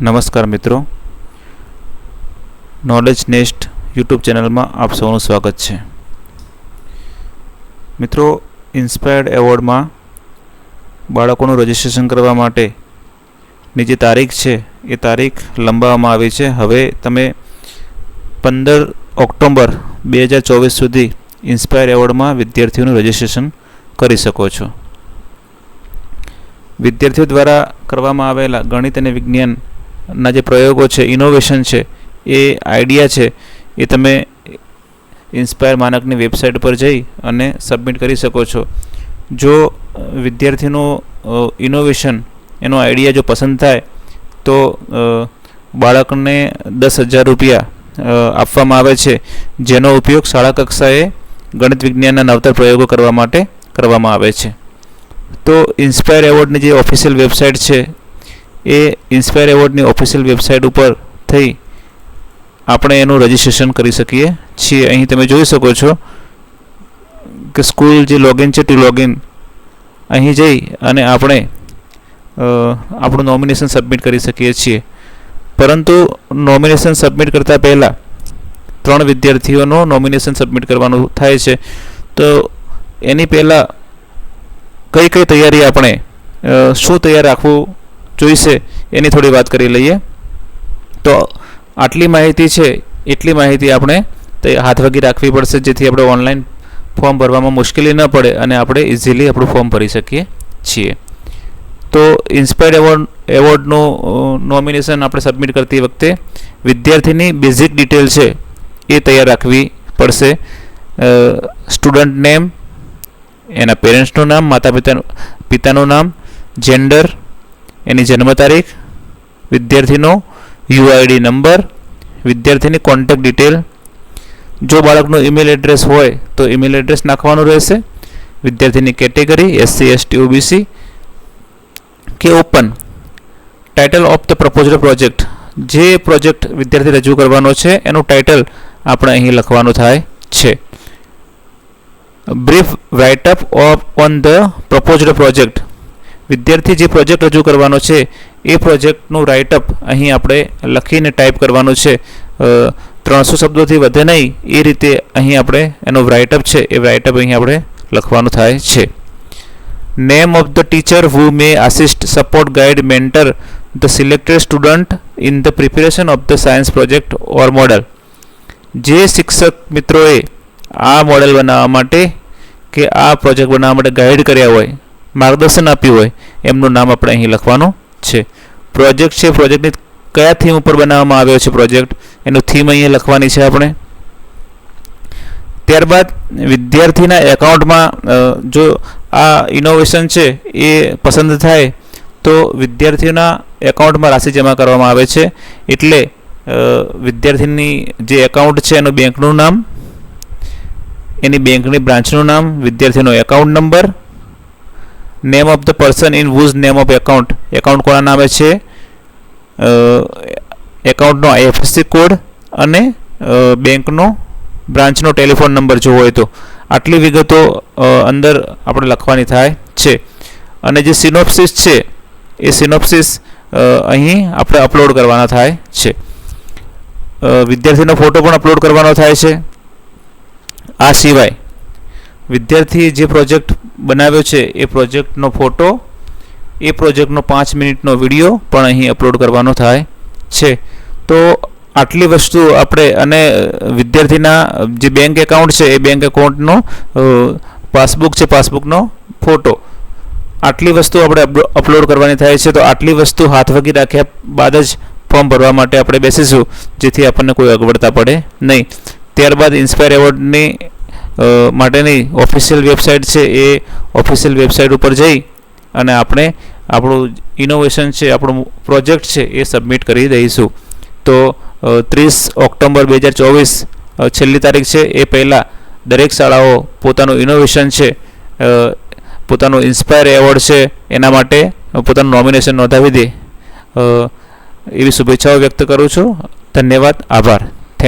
નમસ્કાર મિત્રો. Knowledge nest YouTube ચેનલમાં આપ સૌનું સ્વાગત છે. મિત્રો ઇન્સ્પાયર્ડ એવોર્ડમાં બાળકોનું રજિસ્ટ્રેશન કરવા માટેની જે તારીખ છે, એ તારીખ લંબાવવામાં આવી છે. હવે તમે પંદર ઓક્ટોબર બે હજાર ચોવીસ સુધી ઇન્સ્પાયર એવોર્ડમાં વિદ્યાર્થીઓનું રજિસ્ટ્રેશન કરી શકો છો. વિદ્યાર્થીઓ દ્વારા કરવામાં આવેલા ગણિત અને વિજ્ઞાનના જે પ્રયોગો છે ઇનોવેશન છે, એ આઈડિયા છે, એ તમે ઇન્સ્પાયર માનકની વેબસાઇટ પર જઈ અને સબમિટ કરી શકો છો. જો વિદ્યાર્થીનું ઇનોવેશન એનો આઈડિયા જો પસંદ થાય, તો બાળકને દસ હજાર રૂપિયા આપવામાં આવે છે, જેનો ઉપયોગ શાળા કક્ષાએ ગણિત વિજ્ઞાનના નવતર પ્રયોગો કરવા માટે કરવામાં આવે છે. તો ઇન્સ્પાયર એવોર્ડની જે ઓફિશિયલ વેબસાઇટ છે એ ઇન્સ્પાયર એવોર્ડની ઓફિશિયલ વેબસાઇટ ઉપર થઈ આપણે એનું રજિસ્ટ્રેશન કરી શકીએ છીએ. અહીં તમે જોઈ શકો છો કે સ્કૂલ જે લોગિન છે ટુ લોગિન અહીં જઈ અને આપણે આપણું નોમિનેશન સબમિટ કરી શકીએ છીએ. પરંતુ નોમિનેશન સબમિટ કરતાં પહેલાં ત્રણ વિદ્યાર્થીઓનો નોમિનેશન સબમિટ કરવાનું થાય છે. તો એની પહેલાં કઈ કઈ તૈયારી આપણે શું તૈયાર રાખવું જોઈશે, એની થોડી વાત કરી લઈએ. તો આટલી માહિતી છે, એટલી માહિતી આપણે તે હાથવગી રાખવી પડશે, જેથી આપણે ઓનલાઈન ફોર્મ ભરવામાં મુશ્કેલી ન પડે અને આપણે ઇઝીલી આપણું ફોર્મ ભરી શકીએ છીએ. તો ઇન્સ્પાયર્ડ એવોર્ડ, એવોર્ડનું નોમિનેશન આપણે સબમિટ કરતી વખતે વિદ્યાર્થીની બેઝિક ડિટેલ છે, એ તૈયાર રાખવી પડશે. સ્ટુડન્ટ નેમ, એના પેરેન્ટ્સનું નામ માતા પિતા પિતાનું નામ, જેન્ડર એની જન્મ તારીખ, વિદ્યાર્થીનો યુઆઈડી નંબર, વિદ્યાર્થીની કોન્ટેક્ટ ડિટેલ જો બાળકનું ઈમેલ એડ્રેસ હોય તો ઈમેલ એડ્રેસ નાખવાનું રહેશે. વિદ્યાર્થીની કેટેગરી એસસી એસટી ઓબીસી કે open title of the proposed project જે પ્રોજેક્ટ વિદ્યાર્થી રજૂ કરવાનો છે, એનું ટાઇટલ આપણે અહીં લખવાનું થાય છે. Brief write up of on the proposed project વિદ્યાર્થી જે પ્રોજેક્ટ રજૂ કરવાનો છે, એ પ્રોજેક્ટનું રાઇટઅપ અહીં આપણે લખીને ટાઈપ કરવાનું છે. ત્રણસો શબ્દોથી વધે નહીં, એ રીતે અહીં આપણે એનો રાઇટઅપ છે, એ રાઇટઅપ અહીં આપણે લખવાનું થાય છે. Name of the teacher who may assist support guide mentor the selected student in the preparation of the science project or model જે શિક્ષક મિત્રોએ આ મોડેલ બનાવવા માટે કે આ પ્રોજેક્ટ બનાવવા માટે ગાઈડ કર્યા હોય માર્ગદર્શન આપ્યું હોય, એમનું નામ આપણે અહીં લખવાનું છે. પ્રોજેક્ટ છે પ્રોજેક્ટની કયા થીમ ઉપર બનાવવામાં આવ્યો છે પ્રોજેક્ટ એનું થીમ અહીંયા લખવાની છે આપણે. ત્યારબાદ વિદ્યાર્થીના એકાઉન્ટમાં જો આ ઇનોવેશન છે એ પસંદ થાય, તો વિદ્યાર્થીઓના એકાઉન્ટમાં રાશિ જમા કરવામાં આવે છે. એટલે વિદ્યાર્થીની જે એકાઉન્ટ છે એનું બેંકનું નામ, એની બેંકની બ્રાન્ચનું નામ, વિદ્યાર્થીનો account number name of the person in whose name of account account કોના નામે છે? એકાઉન્ટનો આઈએફએસસી કોડ અને બેંકનો બ્રાન્ચનો ટેલિફોન નંબર જો હોય તો. આટલી વિગતો અંદર આપણે લખવાની થાય છે. અને જે સિનોપ્સિસ છે, એ સિનોપ્સિસ અહીં આપણે અપલોડ કરવાના થાય છે. વિદ્યાર્થીનો ફોટો પણ અપલોડ કરવાનો થાય છે. આ સિવાય, વિદ્યાર્થી જે પ્રોજેક્ટ બનાવ્યો છે એ પ્રોજેક્ટનો ફોટો, એ પ્રોજેક્ટનો પાંચ મિનિટનો વીડિયો પણ અહીં અપલોડ કરવાનો થાય છે. તો આટલી વસ્તુ આપણે અને વિદ્યાર્થીના જે બેંક એકાઉન્ટ છે એ બેંક એકાઉન્ટનો પાસબુક છે પાસબુકનો ફોટો. આટલી વસ્તુ આપણે અપલોડ કરવાની થાય છે તો આટલી વસ્તુ હાથવગી રાખ્યા બાદ જ ફોર્મ ભરવા માટે આપણે બેસીશું, જેથી આપણને કોઈ અગવડતા પડે નહીં. ત્યારબાદ ઇન્સ્પાયર એવોર્ડની માટેની ઓફિશિયલ વેબસાઇટ છે એ ઓફિશિયલ વેબસાઇટ ઉપર જઈ અને આપણે આપણું ઇનોવેશન છે, આપણું પ્રોજેક્ટ છે એ સબમિટ કરી દઈશું. તો ત્રીસ ઓક્ટોબર બે હજાર ચોવીસ છેલ્લી તારીખ છે એ પહેલાં દરેક શાળાઓ પોતાનું ઇનોવેશન છે પોતાનું ઇન્સ્પાયર એવોર્ડ છે એના માટે પોતાનું નોમિનેશન નોંધાવી દે. એવી શુભેચ્છાઓ વ્યક્ત કરું છું. ધન્યવાદ. આભાર.